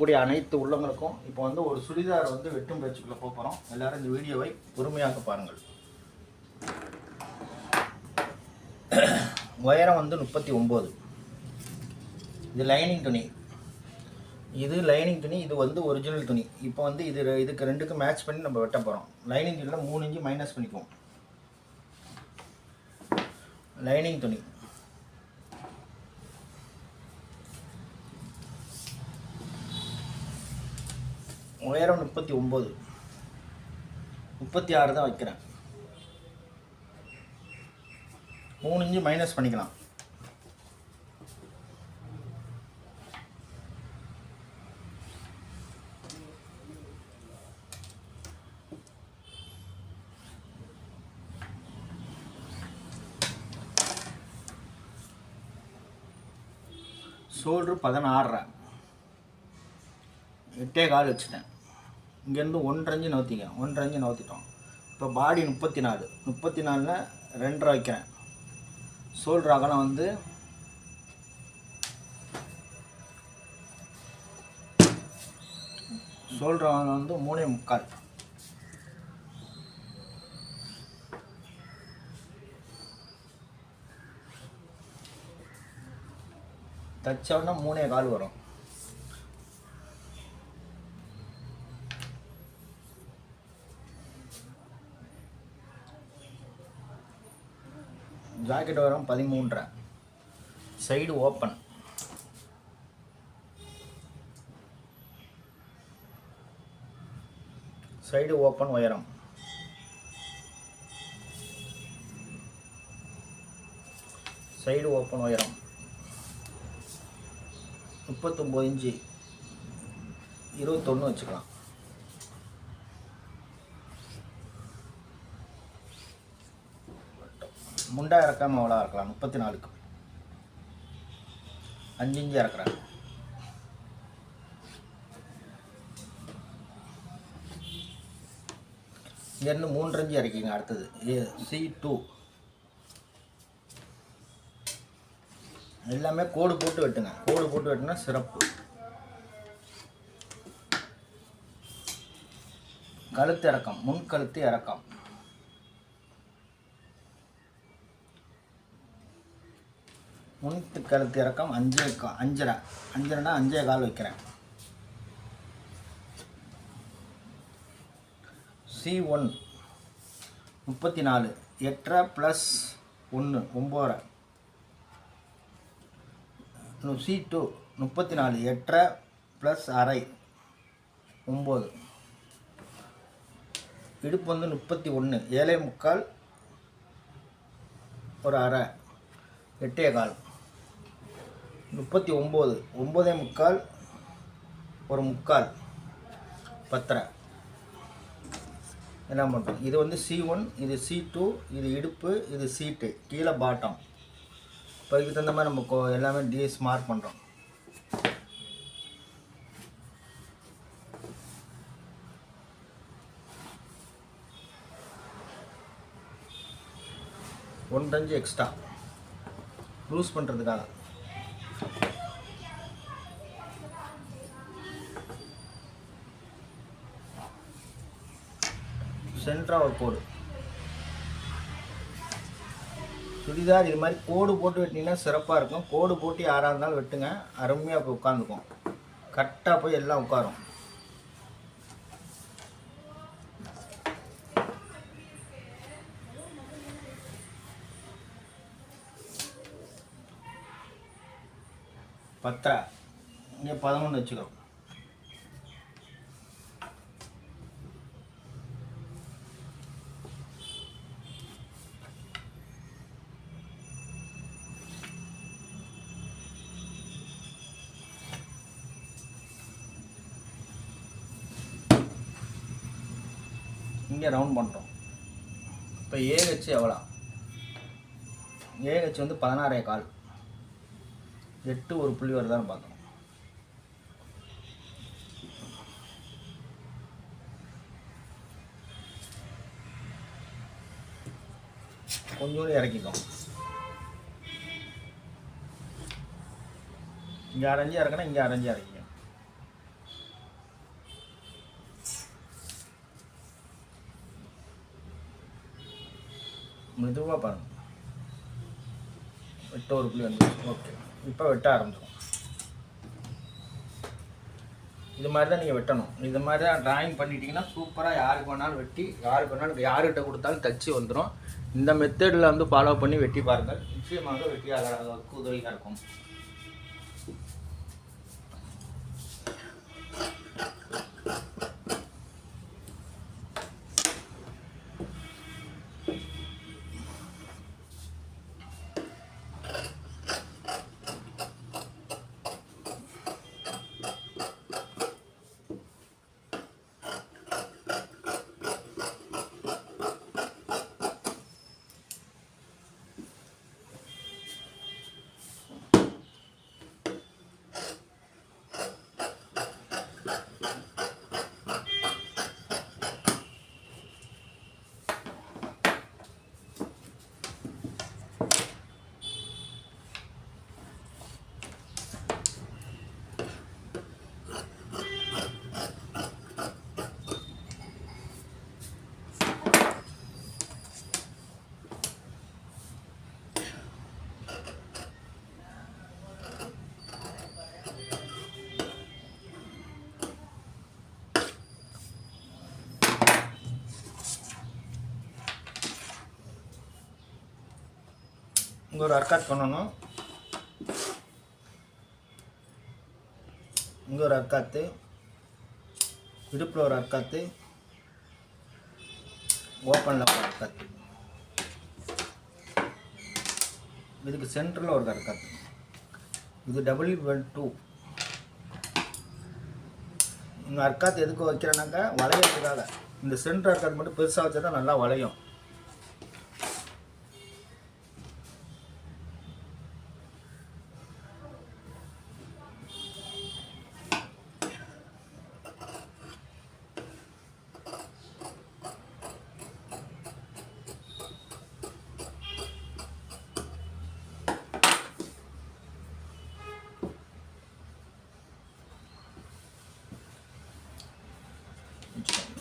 இருக்கக்கூடிய அனைத்து உள்ளங்களுக்கும் இப்போ வந்து ஒரு சுடிதார் வந்து வெட்டும் பேச்சுக்குள்ளே போக போகிறோம் எல்லாரும் இந்த வீடியோவை பொறுமையாக பாருங்கள். உயரம் வந்து முப்பத்தி ஒம்பது இது லைனிங் துணி. இது லைனிங் துணி இது வந்து ஒரிஜினல் துணி. இப்போ வந்து இது இதுக்கு ரெண்டுக்கு மேட்ச் பண்ணி நம்ம வெட்ட போகிறோம் லைனிங் துணியில் மூணு இன்ச்சு மைனஸ் பண்ணிக்குவோம். லைனிங் துணி. உயரம் முப்பத்தி ஒம்பது. முப்பத்தி ஆறு தான் வைக்கிறேன். மூணு இன்ச்சு மைனஸ் பண்ணிக்கலாம். ஷோல்ட்ரு பதினாறரை. எட்டே கால் வச்சுட்டேன். இங்கேருந்து ஒன்றரை அஞ்சு நவுத்திங்க. ஒன்றரை அஞ்சு நவுத்திட்டோம். இப்போ பாடி முப்பத்தி நாலு முப்பத்தி நாலில் ரெண்டரை வைக்கிறேன். சோல்டர் அகலம் வந்து சோல்டர் அகலம் வந்து மூணே முக்கால். தச்சோன்னா மூணே கால் வரும். ஜாக்கெட் வரும் பதிமூன்றரை. சைடு ஓப்பன் சைடு ஓப்பன் உயரம். சைடு ஓப்பன் உயரம். முப்பத்தொம்போது இன்ச்சு. இருபத்தொன்று வச்சுக்கலாம். முண்டா இறக்காம அவ்வளோ இறக்கலாம் முப்பத்தி நாலுக்கு அஞ்சு இஞ்சு இறக்குறாங்க. இங்கேருந்து மூன்று இறக்கிங்க அடுத்தது. A C two. எல்லாமே கோடு போட்டு வெட்டுங்க. கோடு போட்டு வெட்டினா சிறப்பு. கழுத்து இறக்கம். முன் கழுத்து இறக்கம். முன்த்து கழுத்து இறக்கம் அஞ்சே கா அஞ்சரை. அஞ்சரைனா அஞ்சே கால் வைக்கிறேன். சி ஒன் முப்பத்தி நாலு எட்டரை ப்ளஸ் ஒன்று ஒம்போரை சி டூ முப்பத்தி நாலு எட்டரை ப்ளஸ் அரை ஒம்பது. இடுப்பு வந்து முப்பத்தி ஒன்று ஏழை முக்கால் ஒரு அரை. எட்டே கால். முப்பத்தி ஒம்பது. ஒம்பதே முக்கால் ஒரு முக்கால். பத்தரை. என்ன பண்ணுறோம் இது வந்து சி ஒன் இது சி டூ இது இடுப்பு இது சீட்டு கீழே பாட்டம் இப்போ இதுக்கு தகுந்த மாதிரி நம்ம எல்லாமே டிஎஸ் மார்க் பண்ணுறோம் ஒன்றஞ்சு எக்ஸ்ட்ரா லூஸ் பண்ணுறதுக்காக சென்ட்ரா ஒரு கோடு. சுடிதார் இது மாதிரி கோடு போட்டு வெட்டினீங்கன்னா சிறப்பாக இருக்கும். கோடு போட்டு யாராக இருந்தாலும் வெட்டுங்க. அருமையாக போய் உட்காந்துக்கும் கரெக்டாக போய் எல்லாம் உட்காரும். பத்தரை. இங்கே பதினொன்று வச்சுக்கிறோம். இங்கே ரவுண்ட் பண்ணுறோம் இப்போ ஏஹெச் எவ்வளோ ஏஹெச் வந்து பதினாறே கால். எட்டு ஒரு புள்ளி வருதான்னு பார்க்கணும். கொஞ்சோண்டு இறக்கிக்கும் இங்கே அரைஞ்சி இறக்கணும் இங்கே அரைஞ்சி இறக்கிக்கும் மெதுவாக பாருங்கள் எட்டு ஒரு புள்ளி வந்து ஓகே. இப்போ வெட்ட ஆரம்பிச்சிடும் இது மாதிரி தான் நீங்கள் வெட்டணும். இது மாதிரி தான் ட்ராயிங் பண்ணிட்டீங்கன்னா சூப்பராக யாருக்கு வேணாலும் வெட்டி யாருக்கு வேணாலும் யாருக்கிட்ட கொடுத்தாலும் தச்சு வந்துடும் இந்த மெத்தடில் வந்து ஃபாலோ பண்ணி வெட்டி பாருங்கள். நிச்சயமாக வெட்டி அழகாக உதவியாக இருக்கும். இங்கே ஒரு அர்க்காத் பண்ணணும். இங்கே ஒரு அர்க்காத்து இடுப்பில் ஒரு அர்க்காத்து ஓப்பனில் ஒரு அர்க்காத்து இதுக்கு சென்டரில் ஒரு அர்க்காத்து இது டபுள் ஒன் டூ இந்த அர்க்காத்து எதுக்கு வைக்கிறேன்னாக்கா வளையறதுக்காக. இந்த சென்டர் அர்க்காத்து மட்டும் பெருசாக வச்சா தான் நல்லா வளையும்.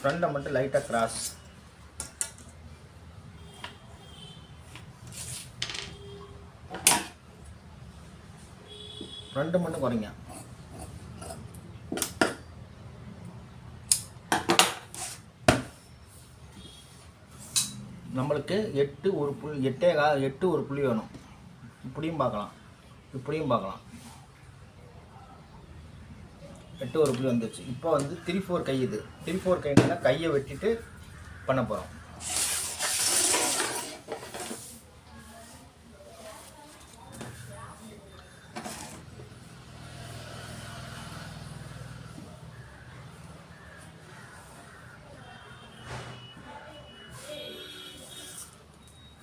ஃப்ரண்ட்டை மட்டும் லைட்டாக கிராஸ் ஃப்ரண்ட்டு மட்டும் குறைங்க. நம்மளுக்கு எட்டு ஒரு புள்ளி எட்டே கா எட்டு ஒரு புள்ளி வேணும். இப்படியும் பார்க்கலாம். இப்படியும் பார்க்கலாம். எட்டு ஒரு புள்ளி வந்துருச்சு. இப்போ வந்து த்ரீ ஃபோர் கை இது. த்ரீ ஃபோர் கைனா கையை வெட்டிட்டு பண்ண போகிறோம்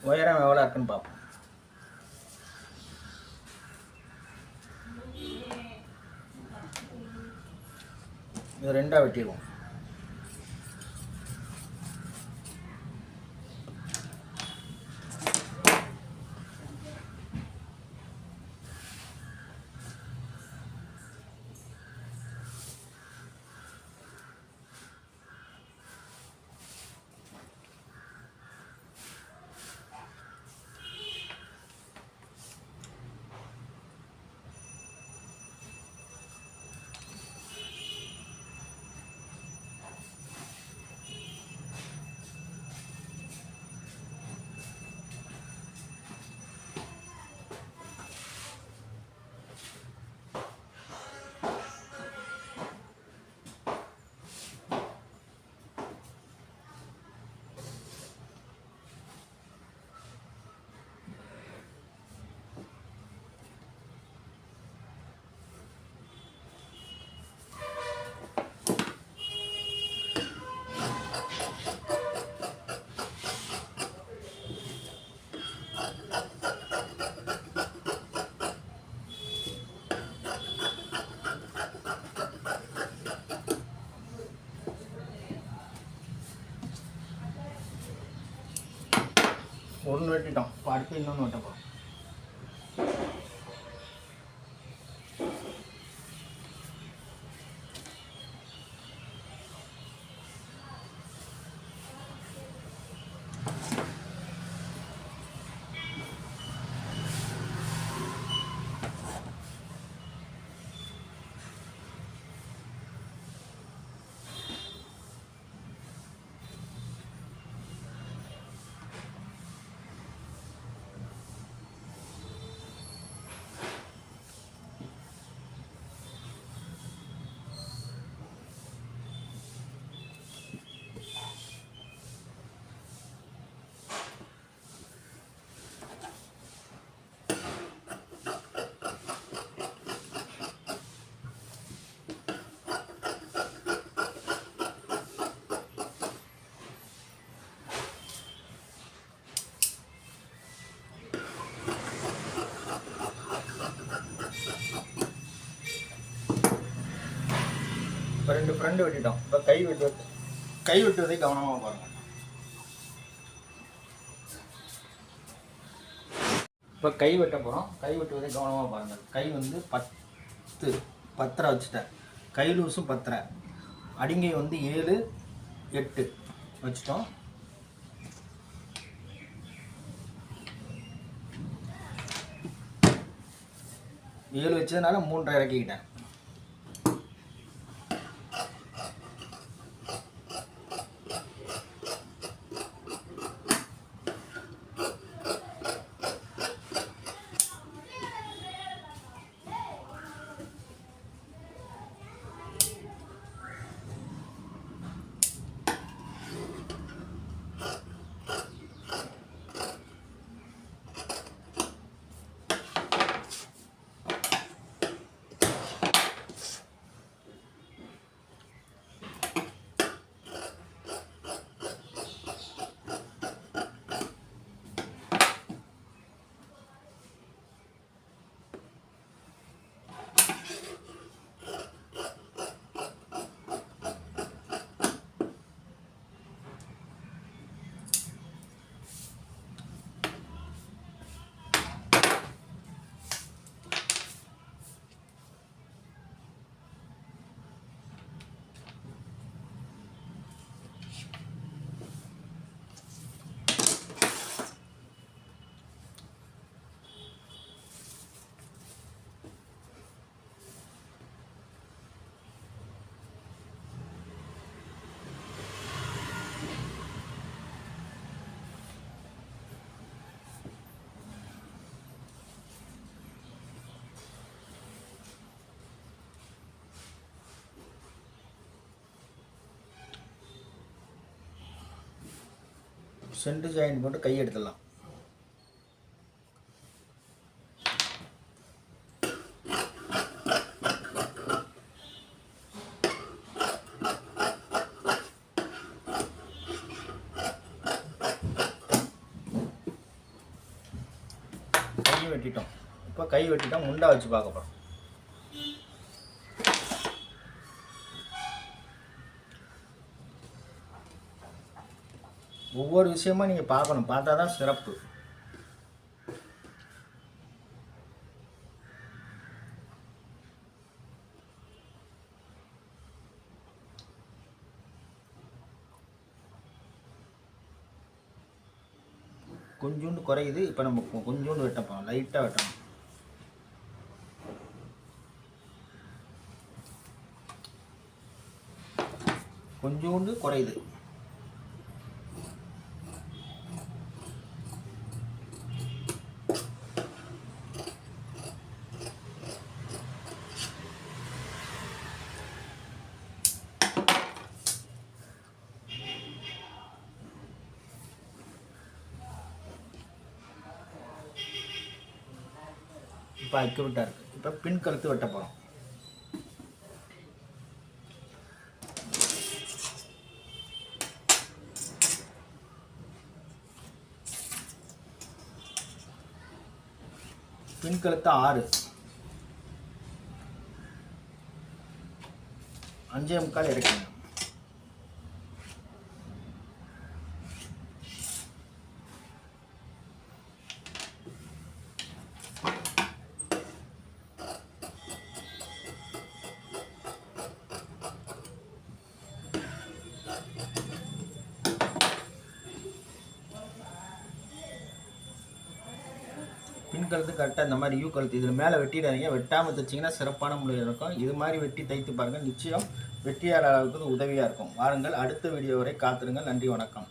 உயரம் எவ்வளோ இருக்குன்னு பார்ப்போம் இது ரெண்டாக வெட்டிடுவோம் ஒன்று வெட்டிட்டோம் இப்போ அடுத்து போகிறோம் ரெண்டு ஃப்ரெண்டு வெட்டிட்டோம். இப்போ கை வெட்டு கை வெட்டுவதை கவனமாக பாருங்கள் இப்போ கை வெட்ட போகிறோம் கை வெட்டுவதை கவனமாக பாருங்கள் கை வந்து பத்து. பத்தரை வச்சுட்டேன். கை லூஸும் பத்தரை. அடிங்கை வந்து ஏழு எட்டு வச்சுட்டோம். ஏழு வச்சதுனால மூன்றரை இறக்கிக்கிட்டேன். சென்டர் ஜாயின் போட்டு கை எடுத்துடலாம். கை வெட்டிட்டோம். இப்போ கை வெட்டிட்டோம். முண்டா வச்சு பார்க்க போகிறோம் ஒவ்வொரு விஷயமா நீங்கள் பார்க்கணும். பார்த்தா தான் சிறப்பு. கொஞ்சோண்டு குறையுது. இப்போ நம்ம கொஞ்சோண்டு வெட்டப்போம் லைட்டாக வெட்டணும். கொஞ்சோண்டு குறையுது. இப்போ அக்யூரட்டாக இருக்குது இப்போ பின் கழுத்து வெட்ட போகிறோம் பின் கழுத்து ஆறு. அஞ்சே முக்கால் இறக்குங்க. கழுத்து கரெக்டாக இந்த மாதிரி யூ கழுத்து. இதில் மேலே வெட்டிடாதீங்க. வெட்டாமல் தைச்சிங்கன்னா சிறப்பான முறையில் இருக்கும். இது மாதிரி வெட்டி தைத்து பாருங்கள் நிச்சயம் வெற்றியாளர்களுக்கு அளவுக்கு உதவியாக இருக்கும். வாருங்கள். அடுத்த வீடியோ வரை காத்திருங்கள். நன்றி. வணக்கம்.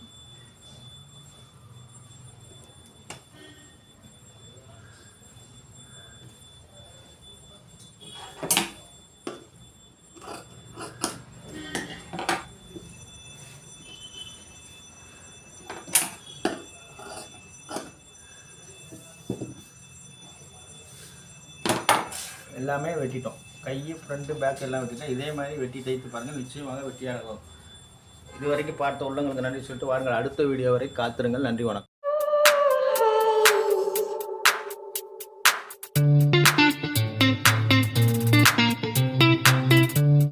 எல்லாமே வெட்டிட்டோம். கை ஃப்ரண்ட்டு பேக் எல்லாம் வெட்டிட்டோம். இதே மாதிரி வெட்டி தைத்து பாருங்கள் நிச்சயமாக வெட்டியாக இருக்கும் இது வரைக்கும் பார்த்த உள்ளங்களுக்கு நன்றி சொல்லிட்டு வாருங்கள். அடுத்த வீடியோ வரை காத்திருங்கள். நன்றி வணக்கம்.